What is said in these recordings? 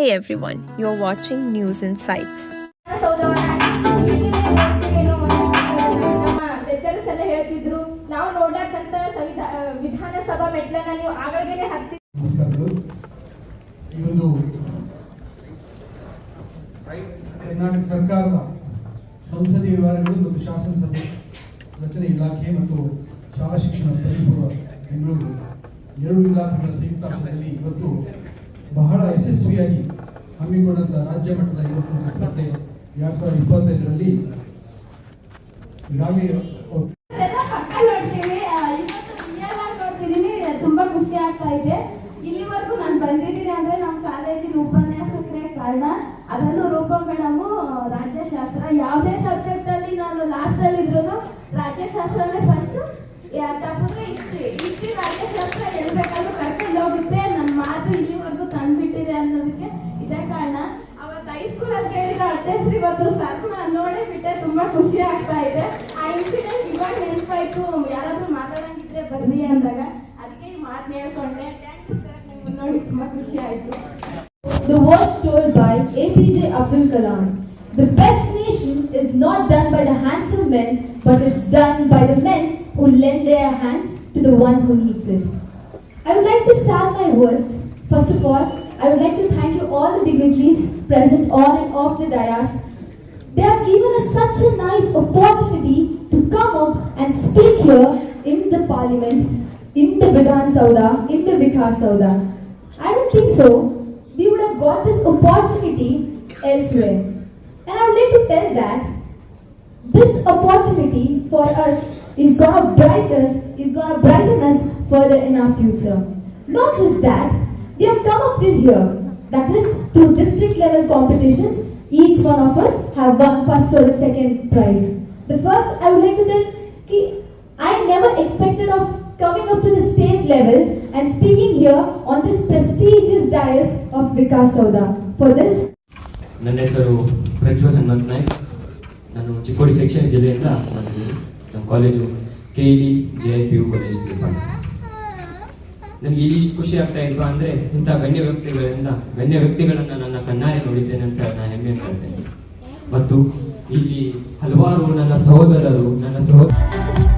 Hey everyone, you're watching News Insights. ಹೇಳ್ತಿದ್ರು ನಾವು ವಿಧಾನಸಭಾ ನೀವು ಒಂದು ಕರ್ನಾಟಕ ಸರ್ಕಾರದ ಸಂಸದೀಯ ವ್ಯವಹಾರಗಳು ಮತ್ತು ರಚನೆ ಇಲಾಖೆ ಮತ್ತು ಶಾಲಾ ಶಿಕ್ಷಣ ಪರಿಪೂರ್ವ ಬೆಂಗಳೂರು ಎರಡು ಇಲಾಖೆಗಳ ಇವತ್ತು ಬಹಳ ಯಶಸ್ವಿಯಾಗಿ ಹಮ್ಮಿಕೊಂಡಂತ ರಾಜ್ಯ ಮಟ್ಟದ ಯುವ ಸ್ಪರ್ಧೆ ಎರಡ್ ಸಾವಿರದ ಇಪ್ಪತ್ತೈದರಲ್ಲಿ ತುಂಬಾ ಖುಷಿ ಆಗ್ತಾ ಇದೆ. ಇಲ್ಲಿವರೆಗೂ ನಾನು ಬಂದಿದ್ದೀನಿ ಅಂದ್ರೆ ನಮ್ಮ ಕಾಲೇಜಿನ ಉಪನ್ಯಾಸಕರೇ ಕಾರಣ. ಅದನ್ನು ರೂಪ ಮೇಡಮು ರಾಜ್ಯಶಾಸ್ತ್ರ. ಯಾವುದೇ ಸಬ್ಜೆಕ್ಟ್ ಅಲ್ಲಿ ನಾನು ಲಾಸ್ಟ್ ಅಲ್ಲಿ ಇದ್ರು ರಾಜ್ಯಶಾಸ್ತ್ರನೇ ಫಸ್ಟ್ ತಪ್ಪಿದ್ರೆ ಹಿಸ್ಟ್ರಿ ಹಿಸ್ಟ್ರಿ ರಾಜ್ಯಶಾಸ್ತ್ರ ಎಲ್ಲಿ ಬೇಕಾದ್ರೂ ಕರ್ಕೊಂಡು ಹೋಗುತ್ತೆ ನನ್ನ ಮಾತು ಇಲ್ಲಿವರೆಗೂ ತಂದ್ಬಿಟ್ಟಿದೆ ಅನ್ನೋದಕ್ಕೆ ಇದೇ ಕಾರಣ ಅವತ್ತು ಹೈಸ್ಕೂಲ್ ಅಲ್ಲಿ ಕೇಳಿರೋ ಅಡ್ರೆಸ್ ಇವತ್ತು ಸರ್ನ ನೋಡೇ ಬಿಟ್ಟೆ ತುಂಬಾ ಖುಷಿ ಆಗ್ತಾ ಇದೆ ಆ ಇನ್ಸಿಡೆಂಟ್ ಇವಾಗ ನೆನಪಾಯ್ತು ಯಾರಾದ್ರೂ ಮಾತಾಡಂಗಿದ್ರೆ ಬರ್ರಿ ಅಂದಾಗ ಅದಕ್ಕೆ ಈ ಮಾತು ಹೇಳ್ಕೊಂಡೆ ಸರ್ ನೋಡಿ ತುಂಬಾ ಖುಷಿ ಆಯ್ತು The words told by APJ Abdul Kalam. The best nation is not done by the hands of men, but it's done by the men who lend their hands to the one who needs it. I would like to start my words. First of all, I would like to thank you all the dignitaries present on and off the dais. They have given us such a nice opportunity to come up and speak here in the parliament, in the Vidhan Sauda, in the Vikas Sauda. I don't think so. We would have got this opportunity elsewhere. And I would like to tell that this opportunity for us is gonna brighten us, is gonna brighten us further in our future. Not just that, we have come up till here. That is through district level competitions, each one of us have won first or the second prize. The first, I would like to tell, ki, I never expected of coming up to the state level and speaking here on this prestigious dais of Vikas Sauda. For this, ನನ್ನ ಹೆಸರು ಪ್ರಜ್ವಲ್ ಹನುಮಂತ್ ನಾಯ್ಕ್ ನಾನು ಚಿಕ್ಕೋಡಿ ಶಿಕ್ಷಣ ಜಿಲ್ಲೆಯಿಂದ ಬಂದಿದ್ದೀನಿ ನಮ್ಮ college K E J I P U college ನನಗೆ ಇಲ್ಲಿ ಖುಷಿ ಆಗ್ತಾ ಇಲ್ವಾ ಅಂದ್ರೆ ಇಂಥ ಗಣ್ಯ ವ್ಯಕ್ತಿಗಳಿಂದ, ಗಣ್ಯ ವ್ಯಕ್ತಿಗಳನ್ನ ನನ್ನ ಕಣ್ಣಾರೆ ನೋಡಿದ್ದೇನೆ ಅಂತ ನಾನು ಹೆಮ್ಮೆ ಮತ್ತು ಇಲ್ಲಿ ಹಲವಾರು ನನ್ನ ಸಹೋದರರು, ನನ್ನ ಸಹೋದರ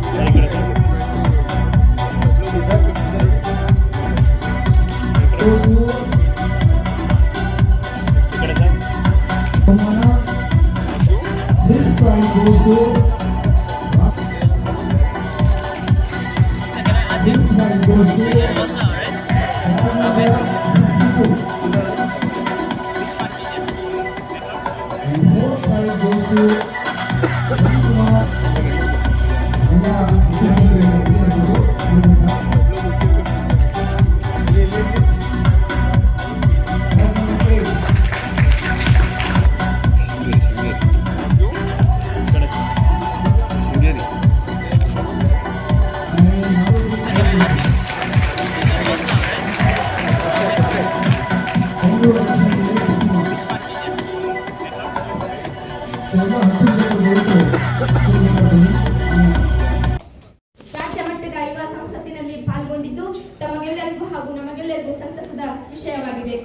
ರಾಜ್ಯ ಮಟ್ಟದ ಯುವ ಸಂಸತ್ತಿನಲ್ಲಿ ಪಾಲ್ಗೊಂಡಿದ್ದು ತಮಗೆಲ್ಲರಿಗೂ ಹಾಗೂ ನಮಗೆಲ್ಲರಿಗೂ ಸಂತಸದ ವಿಷಯವಾಗಿದೆ.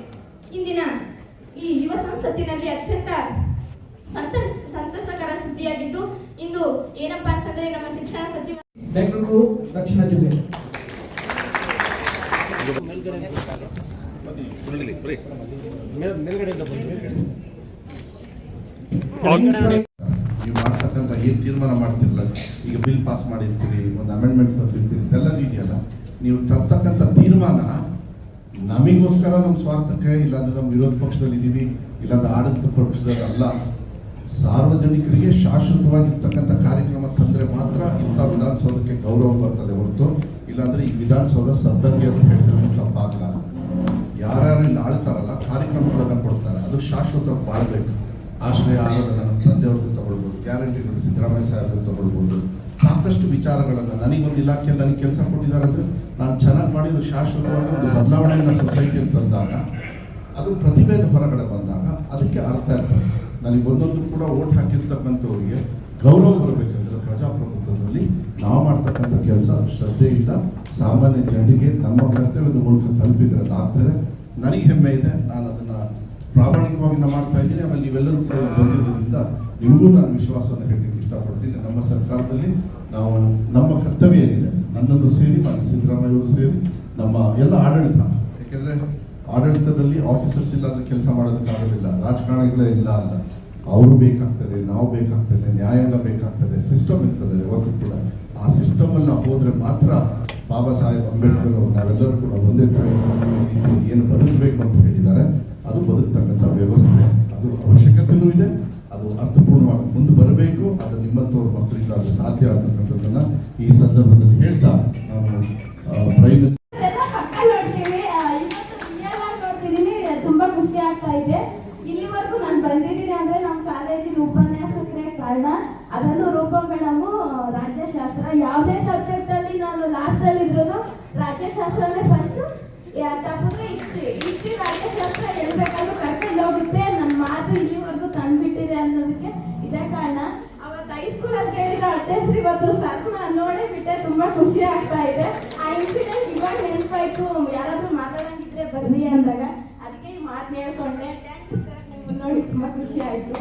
ಇಂದಿನ ಈ ಯುವ ಸಂಸತ್ತಿನಲ್ಲಿ ಅತ್ಯಂತ ಸಂತಸ ಸಂತಸಕರ ಸುದ್ದಿಯಾಗಿದ್ದು ಇಂದು ಏನಪ್ಪಾ ಅಂತಂದ್ರೆ ನಮ್ಮ ಶಿಕ್ಷಣ ಸಚಿವ ಬೆಂಗಳೂರು ದಕ್ಷಿಣ ಜಿಲ್ಲೆ. ನೀವು ಮಾಡ್ತಕ್ಕಂಥ ಏನು ತೀರ್ಮಾನ ಮಾಡ್ತಿರಲ್ಲ, ಈಗ ಬಿಲ್ ಪಾಸ್ ಮಾಡಿರ್ತೀರಿ, ಒಂದು ಅಮೆಂಡ್ಮೆಂಟ್ ತಂದಿರ್ತೀರಿ, ಇದೆಲ್ಲದು ಇದೆಯಲ್ಲ. ನೀವು ತರ್ತಕ್ಕಂಥ ತೀರ್ಮಾನ ನಮಗೋಸ್ಕರ ನಮ್ಮ ಸ್ವಾರ್ಥಕ್ಕೆ, ಇಲ್ಲಾಂದ್ರೆ ನಮ್ಮ ವಿರೋಧ ಪಕ್ಷದಲ್ಲಿ ಇದ್ದೀವಿ ಇಲ್ಲಾಂದ್ರೆ ಆಡಳಿತ ಪಕ್ಷದಲ್ಲಿ ಅಲ್ಲ. ಸಾರ್ವಜನಿಕರಿಗೆ ಶಾಶ್ವತವಾಗಿರ್ತಕ್ಕಂಥ ಕಾರ್ಯಕ್ರಮ ತಂದ್ರೆ ಮಾತ್ರ ಇಂಥ ವಿಧಾನಸೌಧಕ್ಕೆ ಗೌರವ ಬರ್ತದೆ ಹೊರತು, ಇಲ್ಲಾಂದ್ರೆ ಈ ವಿಧಾನಸೌಧ ಸದ್ದಂಗೆ ಅಂತ ಹೇಳಿದ್ರು ತಪ್ಪಾಗಲ್ಲ ಯಾರ್ಯಾರು ಇಲ್ಲಿ ಆಳ್ತಾರಲ್ಲ, ಕಾರ್ಯಕ್ರಮಗಳನ್ನು ಕೊಡ್ತಾರೆ, ಅದು ಶಾಶ್ವತ ಬಾಳಬೇಕು. ಆಶ್ರಯ ಆರೋಗ್ಯ ನಮ್ಮ ತಂದೆಯವ್ರದ್ದು ತಗೊಳ್ಬೋದು, ಗ್ಯಾರಂಟಿಗಳು ಸಿದ್ದರಾಮಯ್ಯ ಸಾಹೇಬ್ರದ್ದು ತಗೊಳ್ಬೋದು. ಸಾಕಷ್ಟು ವಿಚಾರಗಳನ್ನು ನನಗೊಂದು ಇಲಾಖೆಯಲ್ಲಿ ನನಗೆ ಕೆಲಸ ಕೊಟ್ಟಿದ್ದಾರೆ ನಾನು ಚೆನ್ನಾಗಿ ಮಾಡಿದ್ದು ಶಾಶ್ವತವಾಗಿ ಒಂದು ಬದಲಾವಣೆಯನ್ನು ಸೊಸೈಟಿಯಲ್ಲಿ ತಂದಾಗ ಅದು ಪ್ರತಿಭೆಯ ಹೊರಗಡೆ ಬಂದಾಗ ಅದಕ್ಕೆ ಅರ್ಥ ಇರ್ತದೆ ನನಗೆ ಒಂದೊಂದು ಕೂಡ ಓಟ್ ಹಾಕಿರ್ತಕ್ಕಂಥವ್ರಿಗೆ ಗೌರವ ಬರಬೇಕಂದ್ರೆ ಪ್ರಜಾಪ್ರಭುತ್ವದಲ್ಲಿ ನಾವು ಮಾಡ್ತಕ್ಕಂಥ ಕೆಲಸ ಶ್ರದ್ಧೆಯಿಂದ ಸಾಮಾನ್ಯ ಜನರಿಗೆ ನಮ್ಮ ಕರ್ತವ್ಯದ ಮೂಲಕ ತಲುಪಿದ್ರೆ ಅದಾಗ್ತದೆ. ನನಗೆ ಹೆಮ್ಮೆ ಇದೆ, ನಾನು ಅದನ್ನು ಅವಾಗಿಂದ ಮಾಡ್ತಾ ಇದ್ದೀನಿ, ಆಮೇಲೆ ನೀವೆಲ್ಲರೂ ಕೂಡ ಬಂದಿರೋದ್ರಿಂದ ನಿಮಗೂ ನಾನು ವಿಶ್ವಾಸವನ್ನು ಹೇಳಲಿಕ್ಕೆ ಇಷ್ಟಪಡ್ತೀನಿ. ನಮ್ಮ ಸರ್ಕಾರದಲ್ಲಿ ನಾವು, ನಮ್ಮ ಕರ್ತವ್ಯ ಏನಿದೆ, ನನ್ನನ್ನು ಸೇರಿ ಮತ್ತು ಸಿದ್ದರಾಮಯ್ಯ ಅವರು ಸೇರಿ, ನಮ್ಮ ಎಲ್ಲ ಆಡಳಿತ, ಯಾಕೆಂದರೆ ಆಡಳಿತದಲ್ಲಿ ಆಫೀಸರ್ಸ್ ಇಲ್ಲ ಅಂದರೆ ಕೆಲಸ ಮಾಡೋದಕ್ಕಾಗೋದಿಲ್ಲ ರಾಜಕಾರಣಿಗಳೇ ಇಲ್ಲ ಅಂತ. ಅವರು ಬೇಕಾಗ್ತದೆ, ನಾವು ಬೇಕಾಗ್ತದೆ, ನ್ಯಾಯಾಂಗ ಬೇಕಾಗ್ತದೆ ಸಿಸ್ಟಮ್ ಇರ್ತದೆ ಯಾವತ್ತೂ ಕೂಡ. ಆ ಸಿಸ್ಟಮಲ್ಲಿ ನಾವು ಹೋದ್ರೆ ಮಾತ್ರ ಬಾಬಾ ಸಾಹೇಬ್ ಅಂಬೇಡ್ಕರ್ ಅವರು, ನಾವೆಲ್ಲರೂ ಕೂಡ ಒಂದೇ ಏನು ಬದುಕಬೇಕು ಅಂತ ಹೇಳಿದ್ದಾರೆ. ಅದು ಬದುಕ್ತಕ್ಕಂಥ ವ್ಯವಸ್ಥೆ. ಅದು ಅವಶ್ಯಕತೆಯೂ ಇದೆ, ಅದು ಅರ್ಥಪೂರ್ಣವಾಗಿ ಮುಂದೆ ಬರಬೇಕು, ಅದು ನಿಮ್ಮಂಥವ್ರ ಮಕ್ಕಳಿಂದ ಅದು ಸಾಧ್ಯ ಆಗ್ತಕ್ಕಂಥದ್ದನ್ನ ಈ ಸಂದರ್ಭದಲ್ಲಿ ಹೇಳ್ತಾ ರಿಯಲ್ ತುಂಬಾ ಖುಷಿ ಆಗ್ತಾ ಇದೆ. ಇಲ್ಲಿವರೆಗೂ ನಾನು ಬಂದಿದ್ದೀನಿ ಅಂದ್ರೆ ನಮ್ಮ ಕಾಲೇಜಿನ ಉಪನ್ಯಾಸಕರೇ ಕಾರಣ. ರೂಪ ಮೇಡಮ್ ರಾಜ್ಯಶಾಸ್ತ್ರ, ಯಾವುದೇ ಅಲ್ಲಿ ನಾನು ಲಾಸ್ಟ್ ಅಲ್ಲಿ ರಾಜ್ಯಶಾಸ್ತ್ರನೇ ಫಸ್ಟ್ ರಾಜ್ಯಶಾಸ್ತ್ರ ಎಲ್ಲಿ ಬೇಕಾದ್ರೂ ಕರ್ಕೊಂಡು ಹೋಗುತ್ತೆ ನನ್ನ ಮಾತು ಇಲ್ಲಿವರೆಗೂ ತಂದ್ಬಿಟ್ಟಿದೆ ಅನ್ನೋದಕ್ಕೆ ಇದೇ ಕಾರಣ ಅವತ್ತು ಹೈಸ್ಕೂಲ್ ಅಲ್ಲಿ ಕೇಳಿರೋ ಅಡ್ರೆಸ್ ಇವತ್ತು ಸರ್ನ ನೋಡೇ ಬಿಟ್ಟೆ, ತುಂಬಾ ಖುಷಿ ಆಗ್ತಾ ಇದೆ. ಆ ಇನ್ಸಿಡೆಂಟ್ ಇವಾಗ ನೆನಪಾಯ್ತು. ಯಾರಾದ್ರೂ ಮಾತಾಡಂಗಿದ್ರೆ ಬರ್ರಿ ಅಂದಾಗ. ಅದಕ್ಕೆ ಈ ಮಾತನ್ನ ಹೇಳ್ಕೊಂಡೆ. ನೋಡಿ ತುಂಬಾ ಖುಷಿ ಆಯ್ತು.